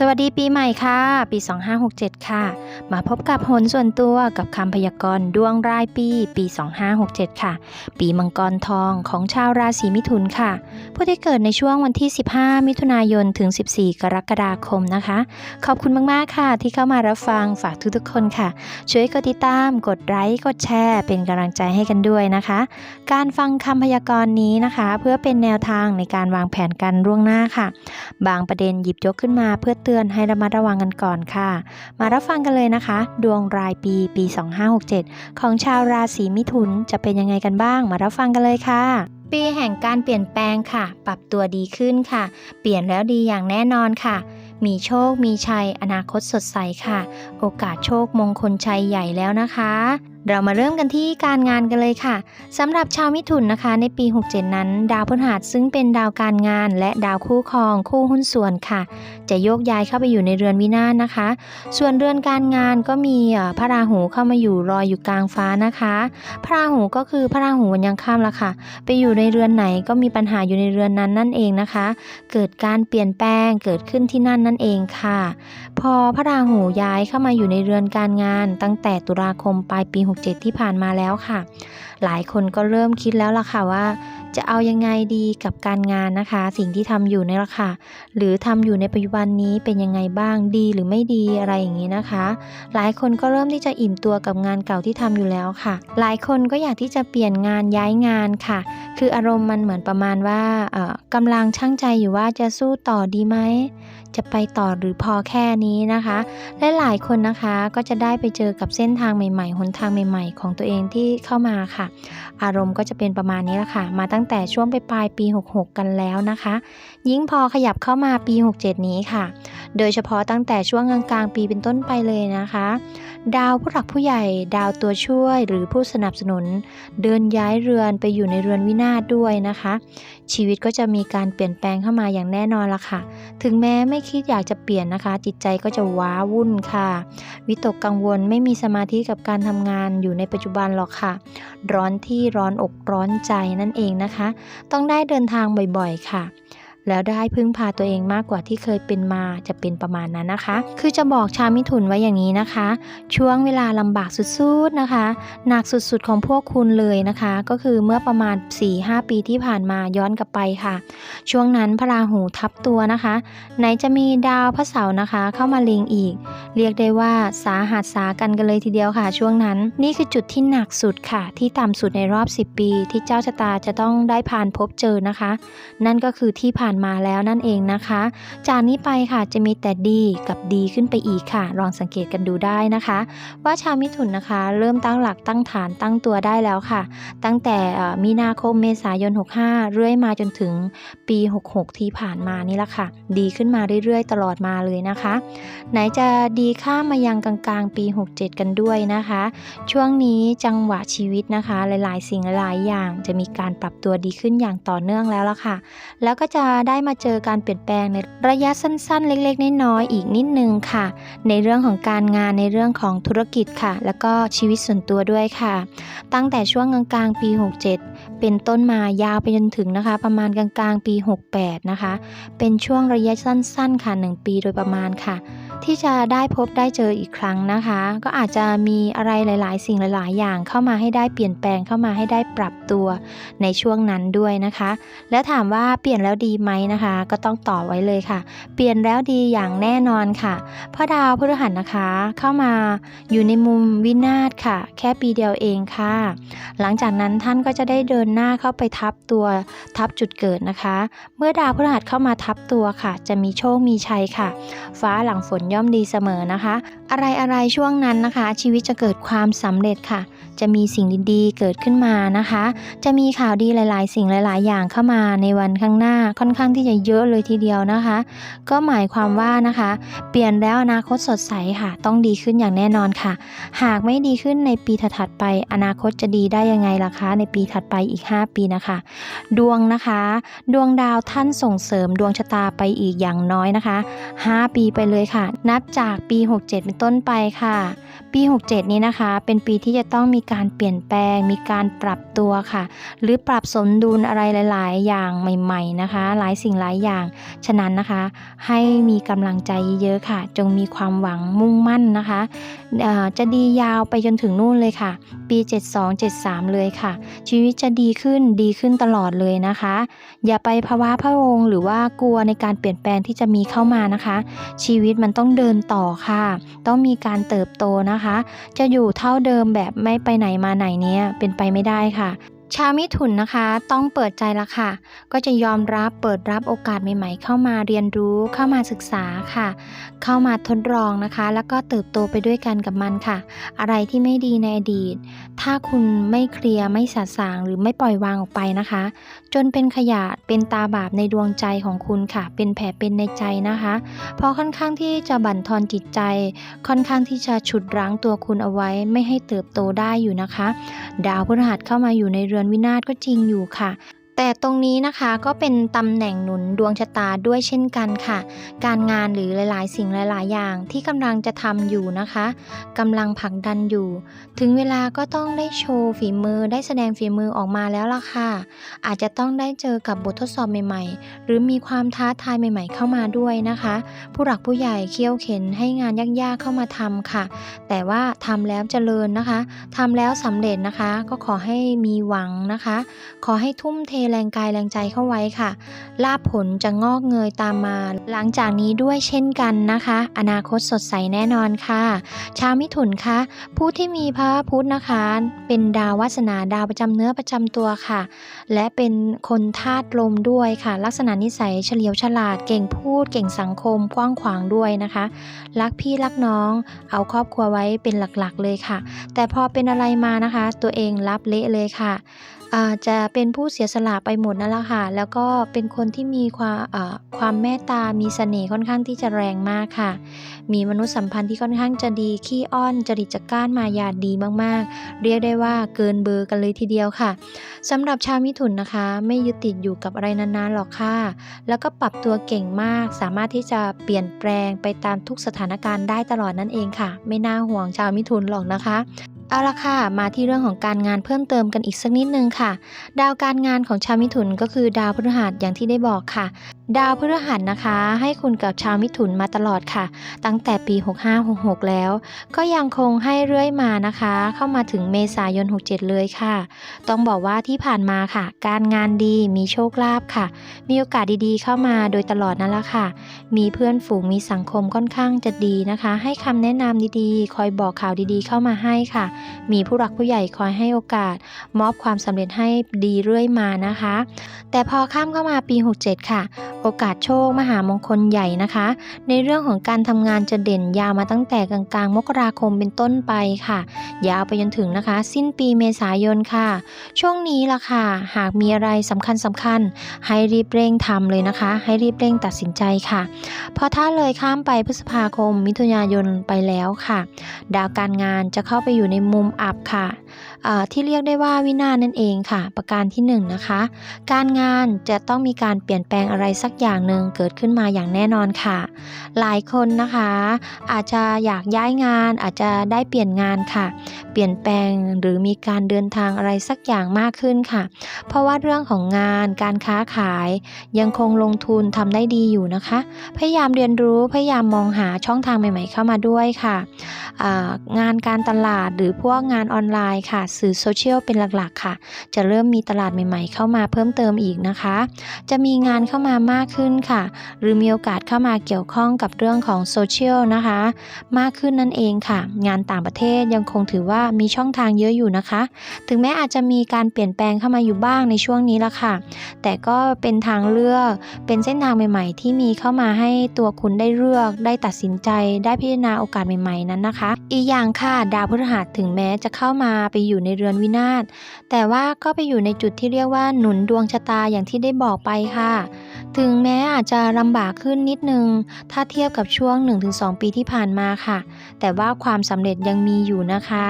สวัสดีปีใหม่ค่ะ ปี 2567 ค่ะ มาพบกับโหนส่วนตัวกับคำพยากรณ์ดวงรายปีปี 2567 ค่ะ ปีมังกรทองของชาวราศีมิถุนค่ะ ผู้ที่เกิดในช่วงวันที่ 15 มิถุนายนถึง 14 กรกฎาคมนะคะ ขอบคุณมาก ๆ ค่ะ ที่เข้ามารับฟังฝากทุกๆคนค่ะ ช่วยกดติดตาม กดไลค์กดแชร์ เป็นกำลังใจให้กันด้วยนะคะ การฟังคำพยากรณ์นี้นะคะ เพื่อเป็นแนวทางในการวางแผนกันล่วงหน้าค่ะ บางประเด็นหยิบยกขึ้นมาเพื่อเตือนให้ระมัดระวังกันก่อนค่ะ มารับฟังกันเลยนะคะ ดวงรายปีปี 2567 ของชาวราศีมิถุนจะเป็นยังไงกันบ้าง มารับฟังกันเลยค่ะปีแห่งการเปลี่ยนแปลงค่ะ ปรับตัวดีขึ้นค่ะ เปลี่ยนแล้วดีอย่างแน่นอนค่ะ มีโชค มีชัย อนาคตสดใสค่ะ โอกาสโชคมงคลชัยใหญ่แล้วนะคะ เรามาเริ่มกันที่การงานกันเลยค่ะสำหรับชาวมิถุนนะคะ ในปี 67 นั้น ดาวพฤหัสซึ่งเป็นดาวการงาน และดาวคู่ครอง คู่หุ้นส่วนค่ะ จะโยกย้ายเข้าไปอยู่ในเรือนวินาศนะคะ ส่วนเรือนการงานก็มีพระราหูเข้ามาอยู่รอยอยู่กลางฟ้านะคะ พระราหูก็คือพระราหูวันยังข้ามละค่ะ ไปอยู่ในเรือนไหนก็มีปัญหาอยู่ในเรือนนั้นนั่นเองนะคะ เกิดการเปลี่ยนแปลงเกิดขึ้นที่นั่นนั่นเองค่ะ พอพระราหูย้ายเข้ามาอยู่ในเรือนการงาน ตั้งแต่ตุลาคมปลายปี7 ที่ผ่านมาแล้วค่ะ หลายคนก็เริ่มคิดแล้วล่ะค่ะว่า จะเอายังไงดีกับการงานนะคะ สิ่งที่ทำอยู่ในี่แหละค่ะหรือทำอยู่ในปัจจุบันนี้เป็นยังไงบ้างดีหรือไม่ดีอะไรอย่างนี้นะคะ หลายคนก็เริ่มที่จะอิ่มตัวกับงานเก่าที่ทำอยู่แล้วค่ะ หลายคนก็อยากที่จะเปลี่ยนงานย้ายงานค่ะ คืออารมณ์มันเหมือนประมาณว่าเอ่อกำลังช่างใจอยู่ว่าจะสู้ต่อดีไหมจะไปต่อหรือพอแค่นี้นะคะและหลายคนนะคะก็จะได้ไปเจอกับเส้นทางใหม่ๆหนทางใหม่ ๆ ของตัวเองที่เข้ามาค่ะ อารมณ์ก็จะเป็นประมาณนี้ละค่ะ มาตั้ง้งแต่ช่วงไปปลายปี 66 กันแล้วนะคะ ยิ่งพอขยับเข้ามาปี 67 นี้ค่ะ โดยเฉพาะตั้งแต่ช่วงกลางๆปีเป็นต้นไปเลยนะคะ ดาวผู้หลักผู้ใหญ่ ดาวตัวช่วยหรือผู้สนับสนุน เดินย้ายเรือนไปอยู่ในเรือนวินาศด้วยนะคะ ชีวิตก็จะมีการเปลี่ยนแปลงเข้ามาอย่างแน่นอนละค่ะ ถึงแม้ไม่คิดอยากจะเปลี่ยนนะคะ จิตใจก็จะว้าวุ่นค่ะ วิตกกังวลไม่มีสมาธิกับการทำงานอยู่ในปัจจุบันหรอกค่ะ ร้อนที่ร้อนอกร้อนใจนั่นเองนะคะ ต้องได้เดินทางบ่อยๆค่ะ แล้วได้พึ่งพาตัวเองมากกว่าที่เคยเป็นมาจะเป็นประมาณนั้นนะคะ คือจะบอกชาวมิถุนไว้อย่างนี้นะคะ ช่วงเวลาลำบากสุดๆนะคะหนักสุดๆของพวกคุณเลยนะคะ ก็คือเมื่อประมาณ 4-5 ปีที่ผ่านมาย้อนกลับไปค่ะ ช่วงนั้นพระราหูทับตัวนะคะ ไหนจะมีดาวพระเสาร์นะคะ เข้ามาเล็งอีก เรียกได้ว่าสาหัสสากันกันเลยทีเดียวค่ะ ช่วงนั้นนี่คือจุดที่หนักสุดค่ะ ที่ต่ำสุดในรอบ 10 ปี ที่เจ้าชะตาจะต้องได้ผ่านพบเจอนะคะ นั่นก็คือที่ผ่านมาแล้วนั่นเองนะคะ จากนี้ไปค่ะจะมีแต่ดีกับดีขึ้นไปอีกค่ะ ลองสังเกตกันดูได้นะคะ ว่าชาวมิถุนนะคะ เริ่มตั้งหลักตั้งฐานตั้งตัวได้แล้วค่ะ ตั้งแต่มีนาคมเมษายน 65 เรื่อยมาจนถึงปี 66 ที่ผ่านมานี่แหละค่ะ ดีขึ้นมาเรื่อยๆ ตลอดมาเลยนะคะ ไหนจะดีข้ามมายังกลางๆ ปี 67 กันด้วยนะคะ ช่วงนี้จังหวะชีวิตนะคะ หลายๆ สิ่งหลายๆอย่างจะมีการปรับตัวดีขึ้นอย่างต่อเนื่องแล้วล่ะค่ะ แล้วก็จะได้มาเจอการเปลี่ยนแปลงในระยะสั้นๆ เล็กๆ น้อยๆ อีกนิดนึงค่ะ ในเรื่องของการงานในเรื่องของธุรกิจค่ะ แล้วก็ชีวิตส่วนตัวด้วยค่ะ ตั้งแต่ช่วงกลางๆ ปี 67 เป็นต้นมายาวไปจนถึงนะคะ ประมาณกลางๆ ปี 68 นะคะ เป็นช่วงระยะสั้นๆ ค่ะ 1 ปีโดยประมาณค่ะ ที่จะได้พบได้เจออีกครั้งนะคะ ก็อาจจะมีอะไรหลาย ๆ สิ่งหลาย ๆ อย่างเข้ามาให้ได้เปลี่ยนแปลงเข้ามาให้ได้ปรับตัวในช่วงนั้นด้วยนะคะ และถามว่าเปลี่ยนแล้วดีไหมนะคะ ก็ต้องตอบไว้เลยค่ะ เปลี่ยนแล้วดีอย่างแน่นอนค่ะเพราะดาวพฤหัสนะคะ เข้ามาอยู่ในมุมวินาศค่ะ แค่ปีเดียวเองค่ะ หลังจากนั้นท่านก็จะได้เดินหน้าเข้าไปทับตัวทับจุดเกิดนะคะ เมื่อดาวพฤหัสเข้ามาทับตัวค่ะ จะมีโชคมีชัยค่ะ ฟ้าหลังฝนย่อมดีเสมอนะคะ อะไรอะไรๆช่วงนั้นนะคะ ชีวิตจะเกิดความสำเร็จค่ะ จะมีสิ่งดีๆ เกิดขึ้นมานะคะ จะมีข่าวดีหลาย ๆ สิ่งหลาย ๆ อย่างเข้ามาในวันข้างหน้าค่อนข้างที่จะเยอะเลยทีเดียวนะคะ ก็หมายความว่านะคะ เปลี่ยนแล้วอนาคตสดใสค่ะ ต้องดีขึ้นอย่างแน่นอนค่ะ หากไม่ดีขึ้นในปีถัดๆไป อนาคตจะดีได้ยังไงล่ะคะ ในปีถัดไปอีก 5 ปีนะคะ ดวงนะคะ ดวงดาวท่านส่งเสริมดวงชะตาไปอีกอย่างน้อยนะคะ 5 ปีไปเลยค่ะ นับจากปี 67 เป็นต้นไปค่ะ ปี 67 นี้นะคะ เป็นปีที่จะต้องมีการเปลี่ยนแปลง มีการปรับตัวค่ะ หรือปรับสมดุลอะไรหลาย ๆ อย่างใหม่ ๆ นะคะ หลายสิ่งหลายอย่าง ฉะนั้นนะคะ ให้มีกำลังใจเยอะๆค่ะ จงมีความหวังมุ่งมั่นนะคะจะดียาวไปจนถึงนู่นเลยค่ะ ปี 72 73 เลยค่ะ ชีวิตจะดีขึ้นดีขึ้นตลอดเลยนะคะ อย่าไปภาวะพะวงหรือว่ากลัวในการเปลี่ยนแปลงที่จะมีเข้ามานะคะ ชีวิตมันต้องเดินต่อค่ะ ต้องมีการเติบโตนะคะ จะอยู่เท่าเดิมแบบไม่ไปไหนมาไหนเนี้ยเป็นไปไม่ได้ค่ะ ชาวมิถุนนะคะต้องเปิดใจละค่ะ ก็จะยอมรับเปิดรับโอกาสใหม่ ๆ เข้ามาเรียนรู้เข้ามาศึกษาค่ะ เข้ามาทดลองนะคะ แล้วก็เติบโตไปด้วยกันกับมันค่ะ อะไรที่ไม่ดีในอดีต ถ้าคุณไม่เคลียร์ไม่สะสางหรือไม่ปล่อยวางออกไปนะคะ จนเป็นขยะเป็นตาบาปในดวงใจของคุณค่ะ เป็นแผลเป็นในใจนะคะ เพราะค่อนข้างที่จะบั่นทอนจิตใจ ค่อนข้างที่จะฉุดรั้งตัวคุณเอาไว้ ไม่ให้เติบโตได้อยู่นะคะ ดาวพฤหัสเข้ามาอยู่ในเรือนวินาศก็จริงอยู่ค่ะ แต่ตรงนี้นะคะก็เป็นตำแหน่งหนุนดวงชะตาด้วยเช่นกันค่ะ การงานหรือหลาย ๆ สิ่งหลาย ๆ อย่างที่กำลังจะทำอยู่นะคะกำลังผลักดันอยู่ ถึงเวลาก็ต้องได้โชว์ฝีมือได้แสดงฝีมือออกมาแล้วล่ะค่ะ อาจจะต้องได้เจอกับบททดสอบใหม่ ๆ หรือมีความท้าทายใหม่ ๆ เข้ามาด้วยนะคะ ผู้หลักผู้ใหญ่เคี่ยวเข็นให้งานยาก ๆ เข้ามาทำค่ะ แต่ว่าทำแล้วเจริญนะคะทำแล้วสำเร็จนะคะ ก็ขอให้มีหวังนะคะ ขอให้ทุ่มเทแรงกายแรงใจเข้าไว้ค่ะ ลาภผลจะงอกเงยตามมา หลังจากนี้ด้วยเช่นกันนะคะ อนาคตสดใสแน่นอนค่ะ ชาวมิถุนคะผู้ที่มีพระพุธนะคะ เป็นดาววาสนาดาวประจำเนื้อประจำตัวค่ะ และเป็นคนธาตุลมด้วยค่ะ ลักษณะนิสัยเฉลียวฉลาดเก่งพูด เก่งสังคมกว้างขวางด้วยนะคะ รักพี่รักน้อง เอาครอบครัวไว้เป็นหลักๆเลยค่ะ แต่พอเป็นอะไรมานะคะ ตัวเองรับเละเลยค่ะ จะเป็นผู้เสียสละไปหมดนั่นแหละค่ะ แล้วก็เป็นคนที่มีความความเมตตา มีเสน่ห์ค่อนข้างที่จะแรงมากค่ะ มีมนุษยสัมพันธ์ที่ค่อนข้างจะดี ขี้อ้อน จริตจักร้านมายาดีมากๆ เรียกได้ว่าเกินเบอร์กันเลยทีเดียวค่ะสำหรับชาวมิถุนนะคะ ไม่ยึดติดอยู่กับอะไรนานๆหรอกค่ะ แล้วก็ปรับตัวเก่งมาก สามารถที่จะเปลี่ยนแปลงไปตามทุกสถานการณ์ได้ตลอดนั่นเองค่ะ ไม่น่าห่วงชาวมิถุนหรอกนะคะ เอาละค่ะ มาที่เรื่องของการงานเพิ่มเติมกันอีกสักนิดนึงค่ะ ดาวการงานของชาวมิถุนก็คือดาวพฤหัสอย่างที่ได้บอกค่ะ ดาวพฤหัสนะคะ ให้คุณกับชาวมิถุนมาตลอดค่ะ ตั้งแต่ปี 6566 แล้ว ก็ยังคงให้เรื่อยมานะคะ เข้ามาถึงเมษายน 67 เลยค่ะ ต้องบอกว่าที่ผ่านมาค่ะ การงานดีมีโชคลาภค่ะ มีโอกาสดีๆ เข้ามาโดยตลอดนั่นแหละค่ะ มีเพื่อนฝูงมีสังคมค่อนข้างจะดีนะคะ ให้คำแนะนำดีๆ คอยบอกข่าวดีๆ เข้ามาให้ค่ะ มีผู้หลักผู้ใหญ่คอยให้โอกาส มอบความสำเร็จให้ดีเรื่อยมานะคะ แต่พอข้ามเข้ามาปี 67 ค่ะ อกาสโชคมหามงคลใหญ่นะคะ ในเรื่องของการทำงานจะเด่นยาวมาตั้งแต่กลางๆ มกราคมเป็นต้นไปค่ะ ยาวไปจนถึงนะคะ สิ้นปีเมษายนค่ะ ช่วงนี้ล่ะค่ะ หากมีอะไรสำคัญสำคัญ ให้รีบเร่งทำเลยนะคะ ให้รีบเร่งตัดสินใจค่ะ เพราะถ้าเลยข้ามไปพฤษภาคมมิถุนายนไปแล้วค่ะ ดาวการงานจะเข้าไปอยู่ในมุมอับค่ะที่เรียกได้ว่าวินาศนั่นเองค่ะ ประการที่1นงนะคะ การงานจะต้องมีการเปลี่ยนแปลงอะไรสักอย่างหนึ่งเกิดขึ้นมาอย่างแน่นอนค่ะ หลายคนนะคะ อาจจะอยากย้ายงาน อาจจะได้เปลี่ยนงานค่ะ เปลี่ยนแปลงหรือมีการเดินทางอะไรสักอย่างมากขึ้นค่ะ เพราะว่าเรื่องของงานการค้าขายยังคงลงทุนทำได้ดีอยู่นะคะ พยายามเรียนรู้พยายามมองหาช่องทางใหม่ ๆ เข้ามาด้วยค่ะ งานการตลาดหรือพวกงานออนไลน์ค่ะ สื่อโซเชียลเป็นหลักๆ ค่ะ จะเริ่มมีตลาดใหม่ๆ เข้ามาเพิ่มเติมอีกนะคะ จะมีงานเข้ามามากขึ้นค่ะ หรือมีโอกาสเข้ามาเกี่ยวข้องกับเรื่องของโซเชียลนะคะ มากขึ้นนั่นเองค่ะ งานต่างประเทศยังคงถือว่ามีช่องทางเยอะอยู่นะคะ ถึงแม้อาจจะมีการเปลี่ยนแปลงเข้ามาอยู่บ้างในช่วงนี้ละค่ะ แต่ก็เป็นทางเลือก เป็นเส้นทางใหม่ ๆ ที่มีเข้ามาให้ตัวคุณได้เลือก ได้ตัดสินใจ ได้พิจารณาโอกาสใหม่ ๆ นั้นนะคะ อีกอย่างค่ะ ดาวพฤหัสถึงแม้จะเข้ามาไปอยู่ในเรือนวินาศ แต่ว่าก็ไปอยู่ในจุดที่เรียกว่าหนุนดวงชะตาอย่างที่ได้บอกไปค่ะ ถึงแม้อาจจะลำบากขึ้นนิดนึง ถ้าเทียบกับช่วง 1-2 ปีที่ผ่านมาค่ะ แต่ว่าความสำเร็จยังมีอยู่นะคะ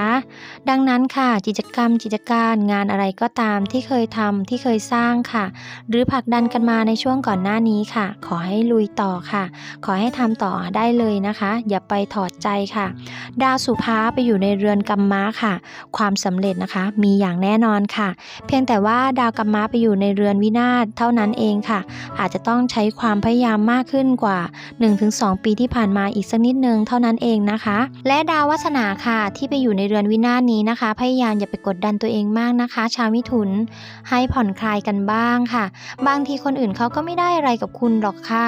ดังนั้นค่ะกิจกรรมกิจการงานอะไรก็ตามที่เคยทำที่เคยสร้างค่ะ หรือผลักดันกันมาในช่วงก่อนหน้านี้ค่ะ ขอให้ลุยต่อค่ะ ขอให้ทำต่อได้เลยนะคะ อย่าไปถอดใจค่ะ ดาวสุภาไปอยู่ในเรือนกัมมะค่ะ ความสำเร็จนะคะ มีอย่างแน่นอนค่ะ เพียงแต่ว่าดาวกัมมะไปอยู่ในเรือนวินาศเท่านั้นเองค่ะ อาจจะต้องใช้ความพยายามมากขึ้นกว่า 1-2 ปีที่ผ่านมาอีกสักนิดนึงเท่านั้นเองนะคะ และดาววัฒนาค่ะที่ไปอยู่ในเรือนวินาศนี้นะคะ พยายามอย่าไปกดดันตัวเองมากนะคะ ชาวมิถุนให้ผ่อนคลายกันบ้างค่ะ บางทีคนอื่นเขาก็ไม่ได้อะไรกับคุณหรอกค่ะ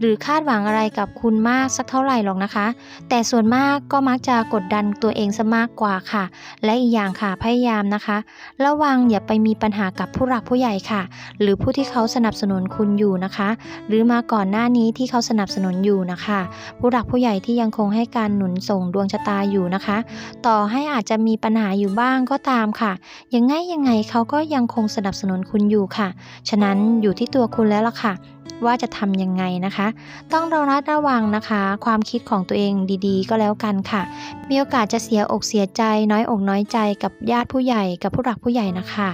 หรือคาดหวังอะไรกับคุณมากสักเท่าไหร่หรอกนะคะ แต่ส่วนมากก็มักจะกดดันตัวเองซะมากกว่าค่ะ และอีกอย่างค่ะพยายามนะคะ ระวังอย่าไปมีปัญหากับผู้หลักผู้ใหญ่ค่ะ หรือผู้ที่เขาสนับสนุนคุณอยู่นะคะ หรือมาก่อนหน้านี้ที่เขาสนับสนุนอยู่นะคะ ผู้หลักผู้ใหญ่ที่ยังคงให้การหนุนส่งดวงชะตาอยู่นะคะ ต่อให้อาจจะมีปัญหาอยู่บ้างก็ตามค่ะ ยังไงยังไงเขาก็ยังคงสนับสนุนคุณอยู่ค่ะ ฉะนั้นอยู่ที่ตัวคุณแล้วล่ะค่ะ ว่าจะทำยังไงนะคะ ต้องระมัดระวังนะคะ ความคิดของตัวเองดีๆ ก็แล้วกันค่ะ มีโอกาสจะเสียอกเสียใจ น้อยอกน้อยใจกับญาติผู้ใหญ่กับผู้หลักผู้ใหญ่นะคะ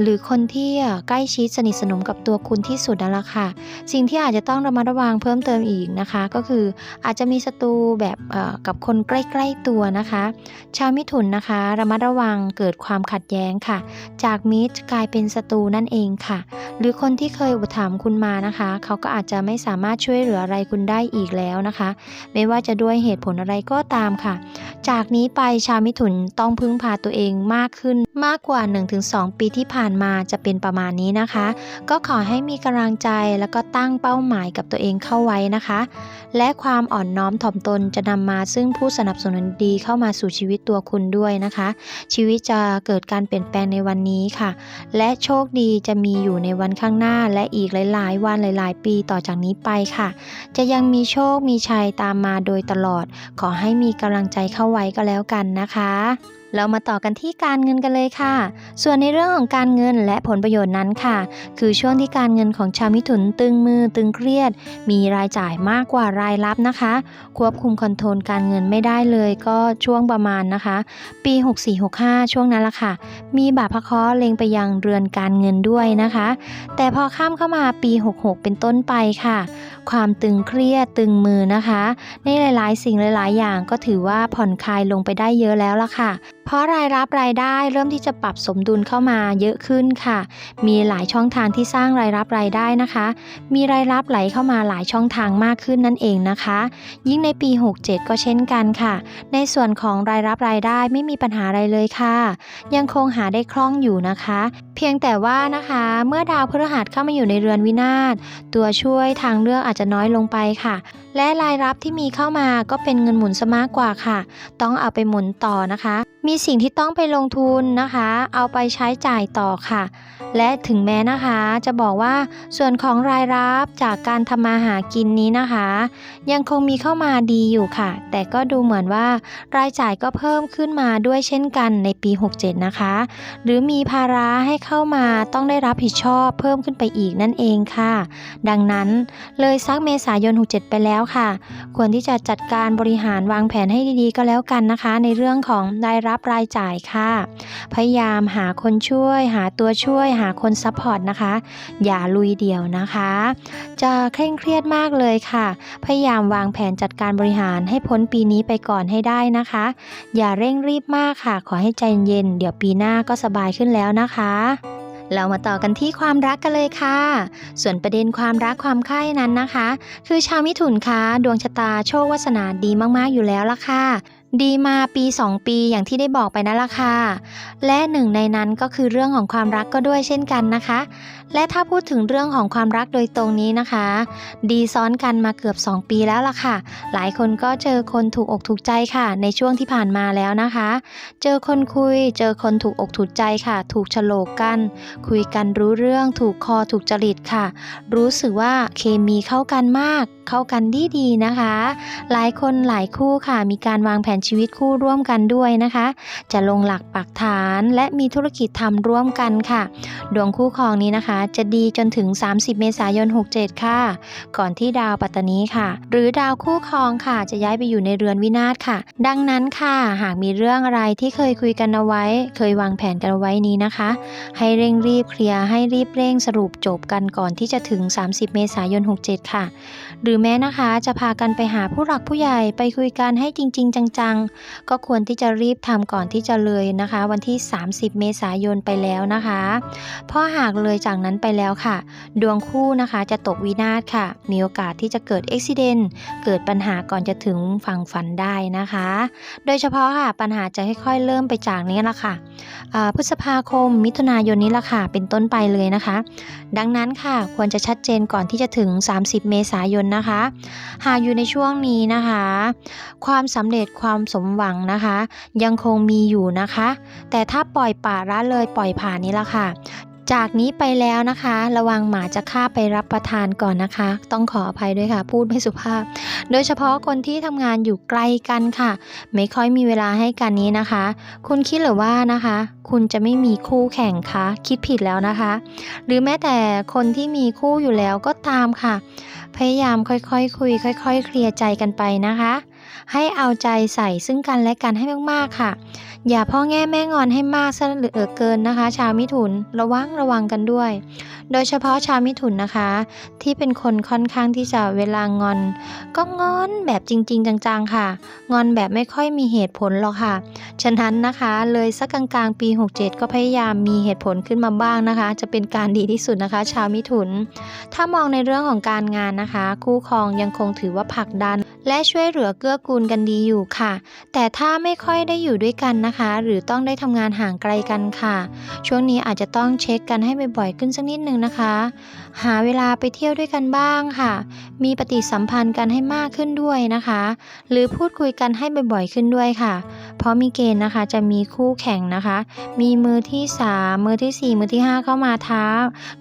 หรือคนที่ใกล้ชิดสนิทสนมกับตัวคุณที่สุดนั่นแหละค่ะ สิ่งที่อาจจะต้องระมัดระวังเพิ่มเติมอีกนะคะ ก็คืออาจจะมีศัตรูแบบกับคนใกล้ ๆตัวนะคะ ชาวมิถุนนะคะ ระมัดระวังเกิดความขัดแย้งค่ะ จากมิตรกลายเป็นศัตรูนั่นเองค่ะ หรือคนที่เคยอุปถัมภ์คุณมานะคะ เขาก็อาจจะไม่สามารถช่วยเหลืออะไรคุณได้อีกแล้วนะคะ ไม่ว่าจะด้วยเหตุผลอะไรก็ตามค่ะ จากนี้ไปชาวมิถุนต้องพึ่งพาตัวเองมากขึ้นมากกว่า 1-2 ปีที่ผ่านมาจะเป็นประมาณนี้นะคะ ก็ขอให้มีกำลังใจแล้วก็ตั้งเป้าหมายกับตัวเองเข้าไว้นะคะ และความอ่อนน้อมถ่อมตนจะนำมาซึ่งผู้สนับสนุนดีเข้ามาสู่ชีวิตตัวคุณด้วยนะคะ ชีวิตจะเกิดการเปลี่ยนแปลงในวันนี้ค่ะ และโชคดีจะมีอยู่ในวันข้างหน้า และอีกหลาย ๆ วันหลาย ๆ ปีต่อจากนี้ไปค่ะ จะยังมีโชคมีชัยตามมาโดยตลอด ขอให้มีกำลังใจเข้าไว้ก็แล้วกันนะคะ เรามาต่อกันที่การเงินกันเลยค่ะ ส่วนในเรื่องของการเงินและผลประโยชน์นั้นค่ะ คือช่วงที่การเงินของชาวมิถุนตึงมือตึงเครียด มีรายจ่ายมากกว่ารายรับนะคะ ควบคุมคอนโทรลการเงินไม่ได้เลยก็ช่วงประมาณนะคะ ปี 64-65 ช่วงนั้นละค่ะ มีบาปพระเคาะเล็งไปยังเรือนการเงินด้วยนะคะ แต่พอข้ามเข้ามาปี 66 เป็นต้นไปค่ะ ความตึงเครียดตึงมือนะคะ ในหลาย ๆ สิ่งหลาย ๆ อย่างก็ถือว่าผ่อนคลายลงไปได้เยอะแล้วละค่ะเพราะรายรับรายได้เริ่มที่จะปรับสมดุลเข้ามาเยอะขึ้นค่ะ มีหลายช่องทางที่สร้างรายรับรายได้นะคะ มีรายรับไหลเข้ามาหลายช่องทางมากขึ้นนั่นเองนะคะ ยิ่งในปี 67 ก็เช่นกันค่ะ ในส่วนของรายรับรายได้ไม่มีปัญหาอะไรเลยค่ะ ยังคงหาได้คล่องอยู่นะคะ เพียงแต่ว่านะคะเมื่อดาวพฤหัสเข้ามาอยู่ในเรือนวินาศตัวช่วยทางเลือกอาจจะน้อยลงไปค่ะ และรายรับที่มีเข้ามาก็เป็นเงินหมุนซะมากกว่าค่ะ ต้องเอาไปหมุนต่อนะคะ มีสิ่งที่ต้องไปลงทุนนะคะ เอาไปใช้จ่ายต่อค่ะ และถึงแม้นะคะจะบอกว่าส่วนของรายรับจากการทำมาหากินนี้นะคะ ยังคงมีเข้ามาดีอยู่ค่ะ แต่ก็ดูเหมือนว่ารายจ่ายก็เพิ่มขึ้นมาด้วยเช่นกันในปี 67 นะคะ หรือมีภาระให้เข้ามาต้องได้รับผิดชอบเพิ่มขึ้นไปอีกนั่นเองค่ะ ดังนั้นเลยซักเมษายน 67 ไปแล้วค่ะ ควรที่จะจัดการบริหารวางแผนให้ดีๆ ก็แล้วกันนะคะ ในเรื่องของรายรับรายจ่ายค่ะ พยายามหาคนช่วย หาตัวช่วย หาคนซัพพอร์ตนะคะ อย่าลุยเดี่ยวนะคะ จะเคร่งเครียดมากเลยค่ะ พยายามวางแผนจัดการบริหารให้พ้นปีนี้ไปก่อนให้ได้นะคะ อย่าเร่งรีบมากค่ะ ขอให้ใจเย็น เดี๋ยวปีหน้าก็สบายขึ้นแล้วนะคะเรามาต่อกันที่ความรักกันเลยค่ะ ส่วนประเด็นความรักความใคร่นั้นนะคะ คือชาวมิถุนคะดวงชะตาโชควาสนาดีมากๆอยู่แล้วล่ะค่ะ ดีมาปี 2 ปีอย่างที่ได้บอกไปนั่นละค่ะ และหนึ่งในนั้นก็คือเรื่องของความรักก็ด้วยเช่นกันนะคะ และถ้าพูดถึงเรื่องของความรักโดยตรงนี้นะคะ ดีซ้อนกันมาเกือบ 2 ปีแล้วล่ะค่ะ หลายคนก็เจอคนถูกอกถูกใจค่ะ ในช่วงที่ผ่านมาแล้วนะคะ เจอคนคุย เจอคนถูกอกถูกใจค่ะ ถูกโฉลกกัน คุยกันรู้เรื่อง ถูกคอถูกจริตค่ะ รู้สึกว่าเคมีเข้ากันมาก เข้ากันดีดีๆนะคะ หลายคนหลายคู่ค่ะ มีการวางแผนชีวิตคู่ร่วมกันด้วยนะคะ จะลงหลักปักฐานและมีธุรกิจทำร่วมกันค่ะ ดวงคู่ครองนี้นะคะ จะดีจนถึง 30 เมษายน 67 ค่ะ ก่อนที่ดาวปัตตานีค่ะ หรือดาวคู่ครองค่ะ จะย้ายไปอยู่ในเรือนวินาศค่ะ ดังนั้นค่ะ หากมีเรื่องอะไรที่เคยคุยกันเอาไว้ เคยวางแผนกันไว้นี้นะคะ ให้เร่งรีบเคลียร์ให้รีบเร่งสรุปจบกันก่อนที่จะถึง 30 เมษายน 67 ค่ะ หรือแม้นะคะจะพากันไปหาผู้หลักผู้ใหญ่ไปคุยกันให้จริง ๆ จังๆก็ควรที่จะรีบทำก่อนที่จะเลยนะคะ วันที่ 30 เมษายนไปแล้วนะคะเพราะหากเลยจากนั้นไปแล้วค่ะ ดวงคู่นะคะจะตกวินาศค่ะ มีโอกาสที่จะเกิดอุบิเหตุเกิดปัญหาก่อนจะถึงฝั่งฝันได้นะคะ โดยเฉพาะค่ะปัญหาจะค่อยๆเริ่มไปจากนี้ละค่ะพฤษภาคมมิถุนายนนี้ละค่ะ เป็นต้นไปเลยนะคะ ดังนั้นค่ะควรจะชัดเจนก่อนที่จะถึง 30 เมษายนนะคะ หากอยู่ในช่วงนี้นะคะ ความสำเร็จความสมหวังนะคะ ยังคงมีอยู่นะคะ แต่ถ้าปล่อยป่าละเลยปล่อยผ่านนี้ละค่ะ จากนี้ไปแล้วนะคะ ระวังหมาจะฆ่าไปรับประทานก่อนนะคะ ต้องขออภัยด้วยค่ะ พูดไม่สุภาพ โดยเฉพาะคนที่ทำงานอยู่ไกลกันค่ะ ไม่ค่อยมีเวลาให้กันนี้นะคะ คุณคิดหรือว่านะคะ คุณจะไม่มีคู่แข่งคะคิดผิดแล้วนะคะ หรือแม้แต่คนที่มีคู่อยู่แล้วก็ตามค่ะพยายามค่อยๆคคุย ค่อย ๆ เคลียร์ใจกันไปนะคะ ให้เอาใจใส่ซึ่งกันและกันให้มากๆค่ะ อย่าพ่อแง่แม่งอนให้มากซะเหลือเกินนะคะ ชาวมิถุนระวังระวังกันด้วย โดยเฉพาะชาวมิถุนนะคะ ที่เป็นคนค่อนข้างที่จะเวลางอน ก็งอนแบบจริง ๆ จังๆค่ะ งอนแบบไม่ค่อยมีเหตุผลหรอกค่ะ ฉะนั้นนะคะเลยสักกลางๆ ปี 67 ก็พยายามมีเหตุผลขึ้นมาบ้างนะคะ จะเป็นการดีที่สุดนะคะ ชาวมิถุน ถ้ามองในเรื่องของการงานนะคะ คู่ครองยังคงถือว่าผลักดัน และช่วยเหลือเกื้อกูลกันดีอยู่ค่ะ แต่ถ้าไม่ค่อยได้อยู่ด้วยกันนะคะ หรือต้องได้ทำงานห่างไกลกันค่ะ ช่วงนี้อาจจะต้องเช็คกันให้บ่อยๆขึ้นสักนิดนึงนะคะ หาเวลาไปเที่ยวด้วยกันบ้างค่ะ มีปฏิสัมพันธ์กันให้มากขึ้นด้วยนะคะ หรือพูดคุยกันให้บ่อยๆขึ้นด้วยค่ะ เพราะมีเกณฑ์นะคะจะมีคู่แข่งนะคะ มีมือที่ 3 มือทีสี่4 มือที่ 5 เข้ามาท้า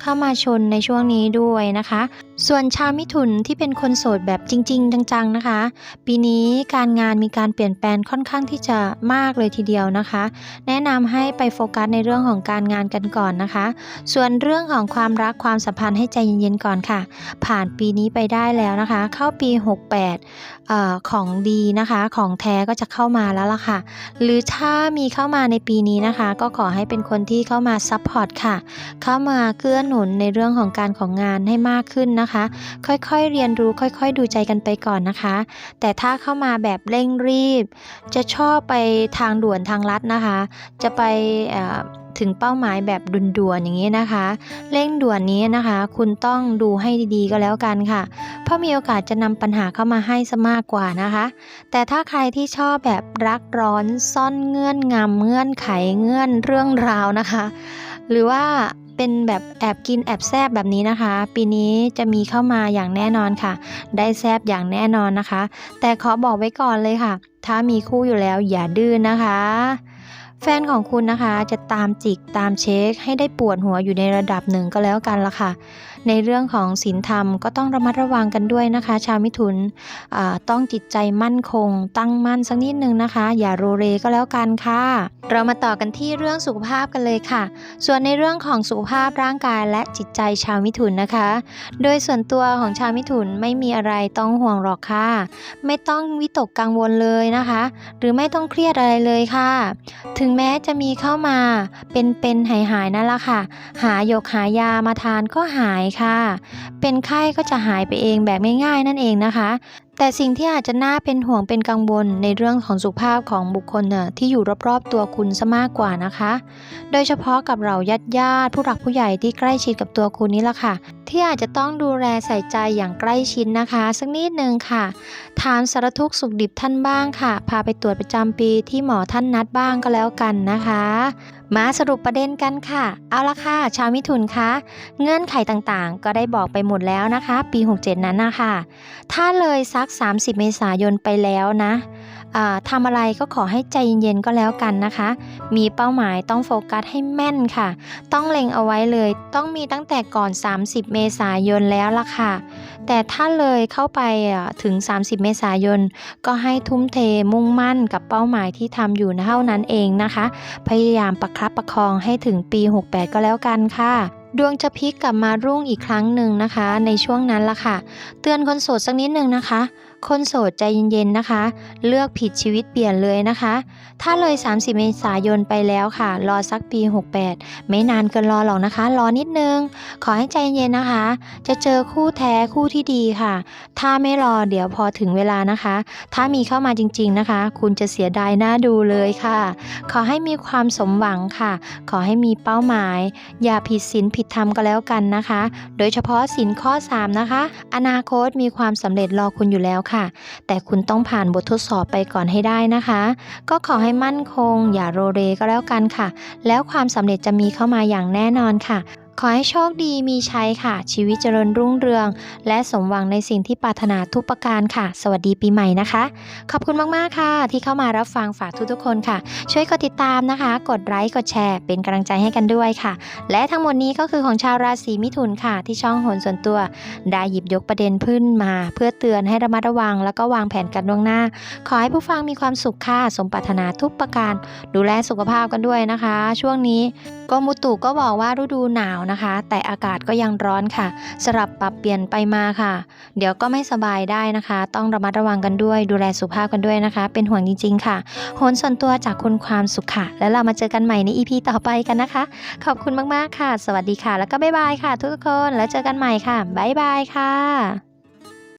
เข้ามาชนในช่วงนี้ด้วยนะคะ ส่วนชาวมิถุนที่เป็นคนโสดแบบจริง ๆ จังๆนะคะ ปีนี้การงานมีการเปลี่ยนแปลงค่อนข้างที่จะมากเลยทีเดียวนะคะ แนะนำให้ไปโฟกัสในเรื่องของการงานกันก่อนนะคะ ส่วนเรื่องของความรักความสัมพันธ์ให้ใจเย็นๆก่อนค่ะ ผ่านปีนี้ไปได้แล้วนะคะ เข้าปี 68เอ่อของดีนะคะของแท้ก็จะเข้ามาแล้วล่ะค่ะ หรือถ้ามีเข้ามาในปีนี้นะคะ ก็ขอให้เป็นคนที่เข้ามาซัพพอร์ตค่ะ เข้ามาเกื้อหนุนในเรื่องของการของงานให้มากขึ้นนะคะค่อยๆเรียนรู้ค่อยๆ ดูใจกันไปก่อนนะคะ แต่ถ้าเข้ามาแบบเร่งรีบ จะชอบไปทางด่วนทางลัดนะคะ จะไปถึงเป้าหมายแบบด่วนๆอย่างนี้นะคะ เร่งด่วนนี้นะคะ คุณต้องดูให้ดีๆก็แล้วกันค่ะ เพราะมีโอกาสจะนำปัญหาเข้ามาให้ซะมากกว่านะคะ แต่ถ้าใครที่ชอบแบบรักร้อนซ่อนเงื่อนงำเงื่อนไขเงื่อนเรื่องราวนะคะ หรือว่า เป็นแบบแอบกินแอบแซบแบบนี้นะคะ ปีนี้จะมีเข้ามาอย่างแน่นอนค่ะ ได้แซบอย่างแน่นอนนะคะ แต่ขอบอกไว้ก่อนเลยค่ะ ถ้ามีคู่อยู่แล้วอย่าดื้อนนะคะ แฟนของคุณนะคะจะตามจิกตามเช็คให้ได้ปวดหัวอยู่ในระดับหนึ่งก็แล้วกันละค่ะในเรื่องของศีลธรรมก็ต้องระมัดระวังกันด้วยนะคะ ชาวมิถุนต้องจิตใจมั่นคง ตั้งมั่นสักนิดนึงนะคะ อย่าโรเรก็แล้วกันค่ะ เรามาต่อกันที่เรื่องสุขภาพกันเลยค่ะ ส่วนในเรื่องของสุขภาพร่างกายและจิตใจชาวมิถุนนะคะ โดยส่วนตัวของชาวมิถุนไม่มีอะไรต้องห่วงหรอกค่ะ ไม่ต้องวิตกกังวลเลยนะคะ หรือไม่ต้องเครียดอะไรเลยค่ะ ถึงแม้จะมีเข้ามาเป็นเป็นหายหายๆนั่นแหละค่ะ หายกหายามาทานก็หายค่ะ เป็นไข้ก็จะหายไปเองแบบง่ายๆนั่นเองนะคะ แต่สิ่งที่อาจจะน่าเป็นห่วงเป็นกังวลในเรื่องของสุขภาพของบุคคลน่ะที่อยู่รอบๆตัวคุณซะมากกว่านะคะ โดยเฉพาะกับเราญาติญาติผู้หลักผู้ใหญ่ที่ใกล้ชิดกับตัวคุณนี่ละค่ะ ที่อาจจะต้องดูแลใส่ใจอย่างใกล้ชิดนะคะ สักนิดนึงค่ะ ถามสารทุกข์สุขดิบท่านบ้างค่ะ พาไปตรวจประจำปีที่หมอท่านนัดบ้างก็แล้วกันนะคะ มาสรุปประเด็นกันค่ะ เอาละค่ะ ชาวมิถุนคะ เงื่อนไขต่างๆ ก็ได้บอกไปหมดแล้วนะคะ ปี 67 นั้นนะคะถ้าเลยสัก 30 เมษายนไปแล้วนะ ทำอะไรก็ขอให้ใจเย็นๆก็แล้วกันนะคะ มีเป้าหมายต้องโฟกัสให้แม่นค่ะ ต้องเล็งเอาไว้เลย ต้องมีตั้งแต่ก่อน 30 เมษายนแล้วล่ะค่ะ แต่ถ้าเลยเข้าไปถึง 30 เมษายน ก็ให้ทุ่มเทมุ่งมั่นกับเป้าหมายที่ทำอยู่เท่านั้นเองนะคะ พยายามประครับประคองให้ถึงปี 68 ก็แล้วกันค่ะดวงจะพลิกกลับมารุ่งอีกครั้งหนึ่งนะคะ ในช่วงนั้นละค่ะ เตือนคนโสดสักนิดหนึ่งนะคะ คนโสดใจเย็นๆนะคะ เลือกผิดชีวิตเปลี่ยนเลยนะคะ ถ้าเลย 30 เมษายนไปแล้วค่ะ รอสักปี 68 ไม่นานเกินรอหรอกนะคะ รอนิดนึง ขอให้ใจเย็นๆนะคะ จะเจอคู่แท้คู่ที่ดีค่ะ ถ้าไม่รอเดี๋ยวพอถึงเวลานะคะ ถ้ามีเข้ามาจริง ๆนะคะ คุณจะเสียดายหน้าดูเลยค่ะ ขอให้มีความสมหวังค่ะ ขอให้มีเป้าหมาย อย่าผิดศีลผิดธรรมก็แล้วกันนะคะ โดยเฉพาะศีลข้อ 3 นะคะ อนาคตมีความสำเร็จรอคุณอยู่แล้วค่ะ แต่คุณต้องผ่านบททดสอบไปก่อนให้ได้นะคะ ก็ขอให้มั่นคง อย่าโรเรก็แล้วกันค่ะ แล้วความสำเร็จจะมีเข้ามาอย่างแน่นอนค่ะ ขอให้โชคดีมีชัยค่ะ ชีวิตเจริญรุ่งเรือง และสมหวังในสิ่งที่ปรารถนาทุกประการค่ะ สวัสดีปีใหม่นะคะ ขอบคุณมากๆค่ะ ที่เข้ามารับฟังฝากทุกๆคนค่ะ ช่วยกดติดตามนะคะ กดไลค์กดแชร์ เป็นกำลังใจให้กันด้วยค่ะ และทั้งหมดนี้ก็คือของชาวราศีมิถุนค่ะ ที่ช่องโหนส่วนตัว ได้หยิบยกประเด็นขึ้นมา เพื่อเตือนให้ระมัดระวัง แล้วก็วางแผนกันล่วงหน้า ขอให้ผู้ฟังมีความสุขค่ะสมปรารถนาทุกประการ ดูแลสุขภาพกันด้วยนะคะ ช่วงนี้กรมอุตุก็บอกว่าฤดูหนาวนะคะ แต่อากาศก็ยังร้อนค่ะ สลับปรับเปลี่ยนไปมาค่ะ เดี๋ยวก็ไม่สบายได้นะคะ ต้องระมัดระวังกันด้วยดูแลสุขภาพกันด้วยนะคะ เป็นห่วงจริง ๆ ค่ะโหนส่วนตัวจากคุณความสุขค่ะ แล้วเรามาเจอกันใหม่ใน EP ต่อไปกันนะคะ ขอบคุณมากๆค่ะ สวัสดีค่ะ แล้วก็บ๊ายบายค่ะ ทุกคนแล้วเจอกันใหม่ค่ะบ๊ายบายค่ะ